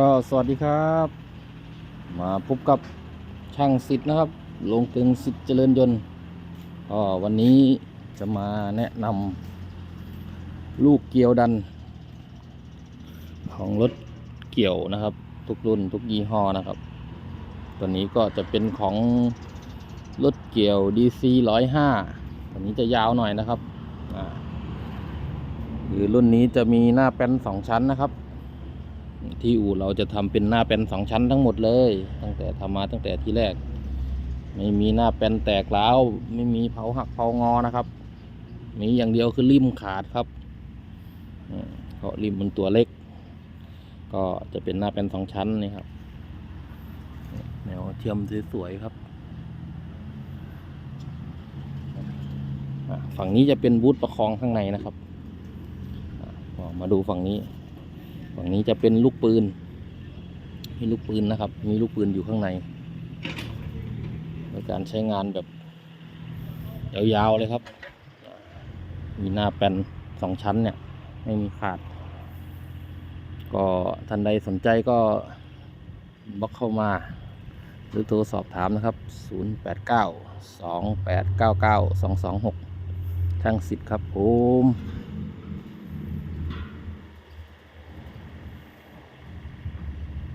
ก็สวัสดีครับ มาพบกับช่างสิทธ์นะครับ ลงกึงสิทธ์เจริญยนต์ก็วันนี้จะมาแนะนำลูกเกียวดัน ของรถเกี่ยวนะครับ ทุกรุ่นทุกยี่ห้อนะครับ ตัวนี้ก็จะเป็นของรถเกี่ยว DC 105ตัวนี้จะยาวหน่อยนะครับอ่าคือรุ่นนี้จะมีหน้าแป้นสองชั้นนะครับ ที่อู่เราจะทำเป็นหน้าแป้นสองชั้นทั้งหมดเลย ตั้งแต่ทำมาตั้งแต่ที่แรก ไม่มีหน้าแป้นแตกร้าวไม่มีเผาหักเผางอนะครับ มีอย่างเดียวคือริมขาดครับเพราะริมมันตัวเล็ก ก็จะเป็นหน้าแป้นสองชั้นนี่ครับแนวเทียมสวยๆครับฝั่งนี้จะเป็นบูธประคองข้างในนะครับ มาดูฝั่งนี้ ฝั่งนี้จะเป็นลูกปืน มีลูกปืนนะครับ มีลูกปืนอยู่ข้างในในการใช้งานแบบยาวๆเลยครับ มีหน้าแปนสองชั้นเนี่ย ไม่มีขาด ก็ท่านใดสนใจก็บล็อกเข้ามาหรือโทรสอบถามนะครับ 089 2899 226ทางสิทธิ์ครับผม